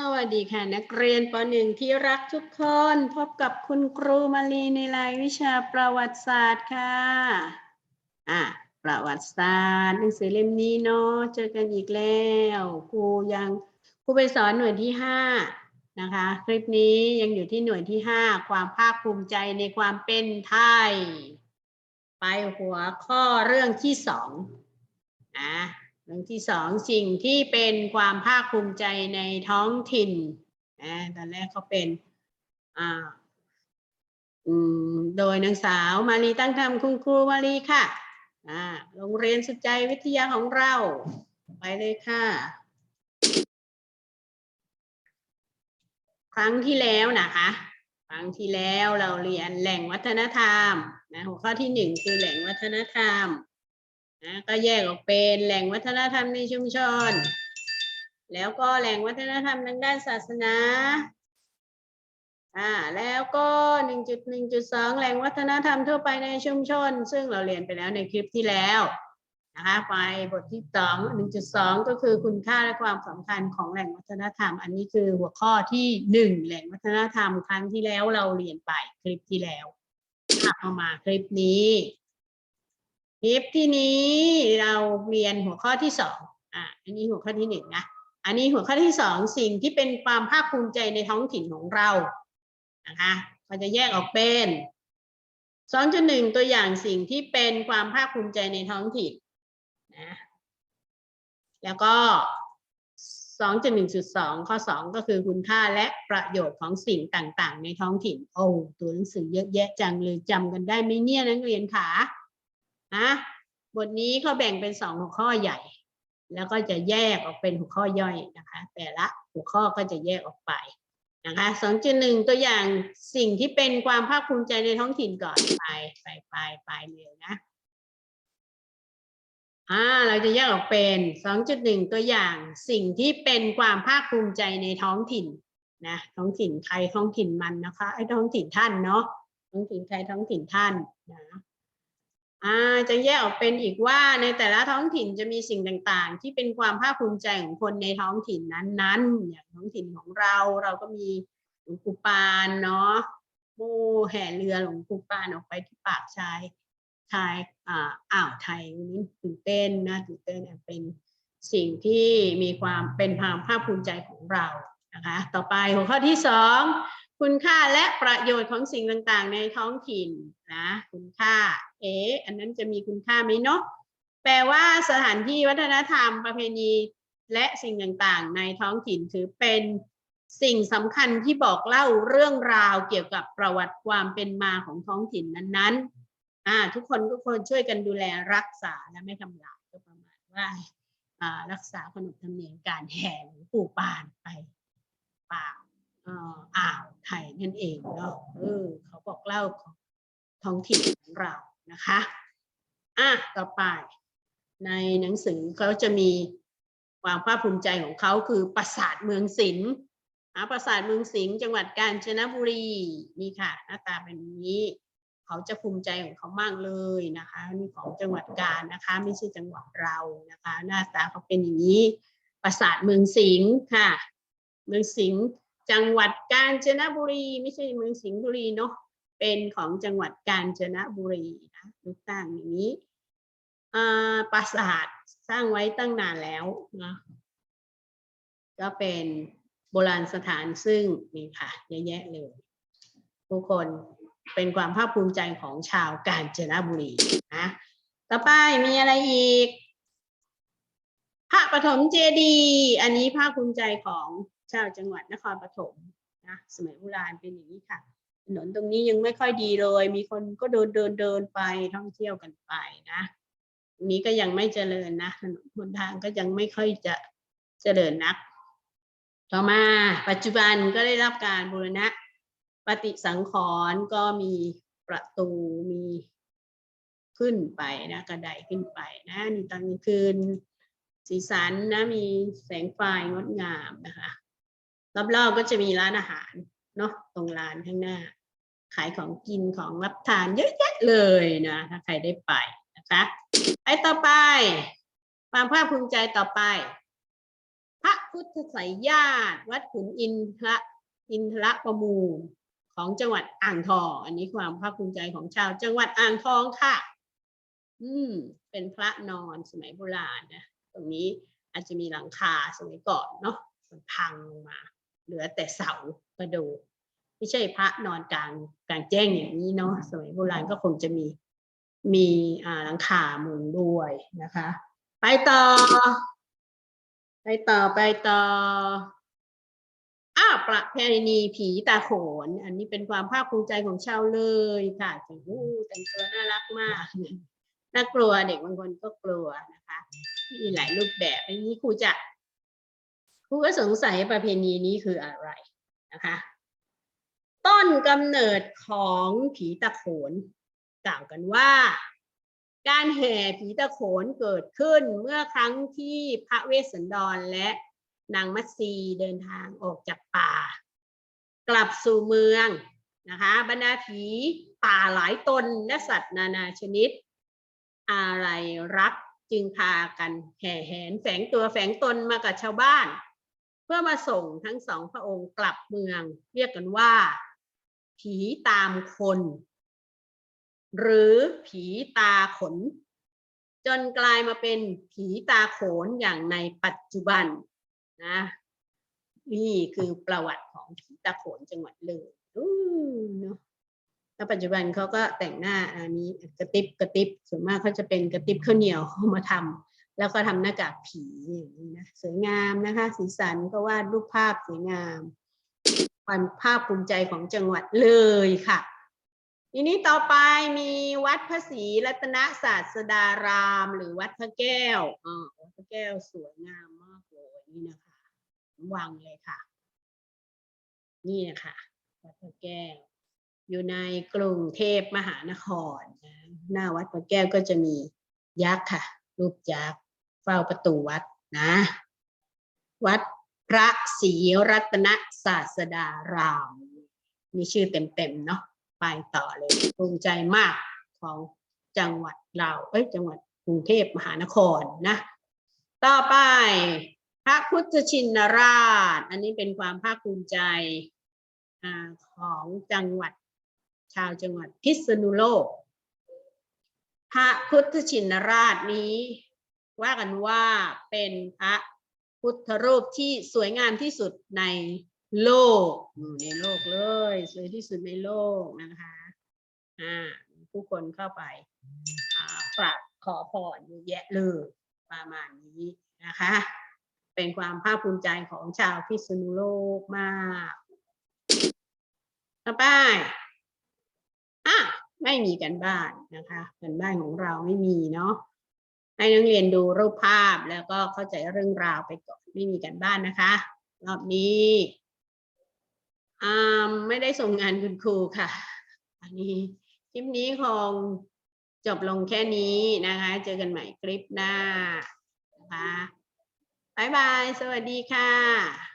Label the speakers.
Speaker 1: สวัสดีค่ะ นักเรียนป .1 ที่รักทุกคน พบกับคุณครูมาลีในรายวิชาประวัติศาสตร์ค่ะอะประวัติศาสตร์หนังสือเล่มนี้เนาะเจอกันอีกแล้วครูยังครูไปสอนหน่วยที่ห้านะคะ คลิปนี้ยังอยู่ที่หน่วยที่ห้าความภาคภูมิใจในความเป็นไทย ไปหัวข้อเรื่องที่สองนะ เรื่องที่สองสิ่งที่เป็นความภาคภูมิใจในท้องถิ่นนะตอนแรกเขาเป็นอ่าโดยนางสาวมารีตั้งธรรมคุณครูมารีค่ะอ่าโรงเรียนสุดใจวิทยาของเรา ไปเลยค่ะ ครั้งที่แล้วนะคะครั้งที่แล้วเราเรียนแหล่งวัฒนธรรมนะหัวข้อที่หนึ่งคือแหล่งวัฒนธรรม นะก็แยกออกเป็นแหล่งวัฒนธรรมในชุมชน แล้วก็แหล่งวัฒนธรรมทางด้านศาสนาอ่าแล้วก็หนึ่งจุดหนึ่งจุดสองแหล่งวัฒนธรรมทั่วไปในชุมชน ซึ่งเราเรียนไปแล้วในคลิปที่แล้วนะคะไปบทที่สองหนึ่งจุดสองก็คือคุณค่าและความสำคัญของแหล่งวัฒนธรรม อันนี้คือหัวข้อที่หนึ่งแหล่งวัฒนธรรมครั้งที่แล้วเราเรียนไปคลิปที่แล้วเอามาคลิปนี้ คลิปที่นี้เราเรียนหัวข้อที่สองอะอันนี้หัวข้อที่หนึ่งนะ อันนี้หัวข้อที่สองสิ่งที่เป็นความภาคภูมิใจในท้องถิ่นของเรานะคะก็จะแยกออกเป็นสองจุดหนึ่งตัวอย่างสิ่งที่เป็นความภาคภูมิใจในท้องถิ่นนะแล้วก็สองจุดหนึ่งจุดสองข้อสองก็คือคุณค่าและประโยชน์ของสิ่งต่างๆ ในท้องถิ่น โอ้ตัวหนังสือเยอะแยะจังเลยจำกันได้ไหมเนี่ยนักเรียนขา นะบทนี้เขาแบ่งเป็นสองหัวข้อใหญ่ แล้วก็จะแยกออกเป็นหัวข้อย่อยนะคะ แต่ละหัวข้อก็จะแยกออกไปนะคะสองจุดหนึ่งตัวอย่างสิ่งที่เป็นความภาคภูมิใจในท้องถิ่นก่อนไปไปไปไปเลยนะอ่าเราจะแยกออกเป็นสองจุดหนึ่งตัวอย่างสิ่งที่เป็นความภาคภูมิใจในท้องถิ่นนะท้องถิ่นใครท้องถิ่นมันนะคะไอ้ท้องถิ่นท่านเนาะท้องถิ่นใครท้องถิ่นท่านนะ อ่าจะแยกออกเป็นอีกว่าในแต่ละท้องถิ่นจะมีสิ่งต่างๆ ที่เป็นความภาคภูมิใจของคนในท้องถิ่นนั้นๆ อย่างท้องถิ่นของเราเราก็มีหลวงปู่ปานเนาะโมแห่เรือหลวงปู่ปานออกไปที่ปากชายชายอ่าอ่าวไทยนี้ตื่นเต้นนะตื่นเต้นเป็นสิ่งที่มีความเป็นความภาคภูมิใจของเรานะคะ ต่อไปหัวข้อที่สอง คุณค่าและประโยชน์ของสิ่งต่างๆ ในท้องถิ่นนะคุณค่า เอ๊อันนั้นจะมีคุณค่าไหมเนาะแปลว่าสถานที่วัฒนธรรมประเพณีและสิ่งต่างๆ ในท้องถิ่นถือเป็นสิ่งสำคัญที่บอกเล่าเรื่องราวเกี่ยวกับประวัติความเป็นมาของท้องถิ่นนั้นๆอ่าทุกคนทุกคนช่วยกันดูแลรักษาและไม่ทำลายก็ประมาณว่าอ่ารักษาขนบธรรมเนียมการแห่หลวงปู่ปานไปป่า อ่าวไทยนั่นเองเนาะเออเขาบอกเล่าของท้องถิ่นของเรานะคะอะต่อไป ในหนังสือเขาจะมีความภาคภูมิใจของเขาคือปราสาทเมืองสิงห์อะปราสาทเมืองสิงห์จังหวัดกาญจนบุรีนี่ค่ะ หน้าตาเป็นอย่างนี้ เขาจะภูมิใจของเขามากเลยนะคะนี่ของจังหวัดกาญนะคะ ไม่ใช่จังหวัดเรานะคะ หน้าตาเขาเป็นอย่างนี้ ปราสาทเมืองสิงห์ค่ะ เมืองสิงห์ จังหวัดกาญจนบุรี ไม่ใช่เมืองสิงห์บุรีเนาะเป็นของจังหวัดกาญจนบุรีนะรูปตั้งอย่างนี้อ่าปราสาทสร้างไว้ตั้งนานแล้วนะก็เป็นโบราณสถานซึ่งนี่ค่ะเยอะแยะเลยทุกคนเป็นความภาคภูมิใจของชาวกาญจนบุรีนะต่อไปมีอะไรอีก พระปฐมเจดีย์อันนี้ภาคภูมิใจของ ชาวจังหวัดนครปฐมนะสมัยโบราณเป็นอย่างนี้ค่ะ ถนนตรงนี้ยังไม่ค่อยดีเลย มีคนก็เดินเดินเดินไปท่องเที่ยวกันไปนะตรงนี้ก็ยังไม่เจริญนะถนนบนทางก็ยังไม่ค่อยจะเจริญนัก ต่อมาปัจจุบันก็ได้รับการบูรณะปฏิสังขรณ์ก็มีประตูมีขึ้นไปนะกระไดขึ้นไปนะนี่ตอนกลางคืนสีสันนะมีแสงไฟงดงามนะคะ รอบๆก็จะมีร้านอาหารเนาะตรงลานข้างหน้า ขายของกินของรับทานเยอะแยะเลยนะถ้าใครได้ไปนะคะไปต่อไป ความภาคภูมิใจต่อไป พระพุทธไสยญาติวัดขุนอินทระอินทรประมูลของจังหวัดอ่างทอง อันนี้ความภาคภูมิใจของชาวจังหวัดอ่างทองค่ะ อืม เป็นพระนอนสมัยโบราณนะ ตรงนี้อาจจะมีหลังคาสมัยก่อนเนาะมันพังลงมา เหลือแต่เสากระดูกไม่ใช่พระนอนกลางกลางแจ้งอย่างนี้เนาะสมัยโบราณก็คงจะมีมีอ่าหลังคามุงด้วยนะคะ ไปต่อ ไปต่อไปต่ออ้าวประเพณีผีตาโขน อันนี้เป็นความภาคภูมิใจของชาวเลยค่ะแต่งอู้แต่งตัวน่ารักมากน่ากลัวเด็กบางคนก็กลัวนะคะ มีหลายรูปแบบอันนี้ครูจะ ครูก็สงสัยประเพณีนี้คืออะไรนะคะ ต้นกำเนิดของผีตะโขน กล่าวกันว่า การแห่ผีตะโขนเกิดขึ้นเมื่อครั้งที่พระเวสสันดรและนางมัตสีเดินทางออกจากป่า กลับสู่เมืองนะคะบรรดาผีป่าหลายตนและสัตว์นานาชนิด อะไรรักจึงพากันแห่แหนแฝงตัวแฝงตนมากับชาวบ้าน เพื่อมาส่งทั้งสองพระองค์กลับเมือง เรียกกันว่า ผีตามคน หรือผีตาขน จนกลายมาเป็นผีตาโขนอย่างในปัจจุบันนะนี่คือประวัติของผีตาโขนจังหวัดเลยอู้เนาะแล้วปัจจุบันเขาก็แต่งหน้าอันนี้กระติบกระติบส่วนมากเขาจะเป็นกระติบข้าวเหนียวเขามาทำ แล้วก็ทำหน้ากากผีอย่างนี้นะสวยงามนะคะ สีสันก็วาดรูปภาพสวยงามความภาคภูมิใจของจังหวัดเลยค่ะทีนี้ต่อไปมีวัดพระศรีรัตนศาสดาราม หรือวัดพระแก้วอ่าวัดพระแก้วสวยงามมากเลยนี่นะคะวังเลยค่ะ นี่นะคะวัดพระแก้ว อยู่ในกรุงเทพมหานครนะหน้าวัดพระแก้วก็จะมียักษ์ค่ะ รูปยักษ์ เฝ้าประตูวัดนะ วัดพระศรีรัตนศาสดารามมีชื่อเต็มๆเนาะไปต่อเลยภูมิใจมากของจังหวัดเราเอ้ยจังหวัดกรุงเทพมหานครนะ ต่อไปพระพุทธชินราช อันนี้เป็นความภาคภูมิใจอของจังหวัดชาวจังหวัดพิษณุโลก พระพุทธชินราชนี้ ว่ากันว่าเป็นพระพุทธรูปที่สวยงามที่สุดในโลกในโลกเลย สวยที่สุดในโลกนะคะอ่าผู้คนเข้าไปกราบขอพรเยอะแยะเลยประมาณนี้นะคะ เป็นความภาคภูมิใจของชาวพิษณุโลกมากต่อไปอะไม่มีกันบ้านนะคะกันบ้านของเราไม่มีเนาะ ให้นักเรียนดูรูปภาพแล้วก็เข้าใจเรื่องราวไปก่อนไม่มีกันบ้านนะคะ รอบนี้อ่าไม่ได้ส่งงานคุณครูค่ะ อันนี้คลิปนี้คงจบลงแค่นี้นะคะ เจอกันใหม่คลิปหน้านะคะบายบาย สวัสดีค่ะ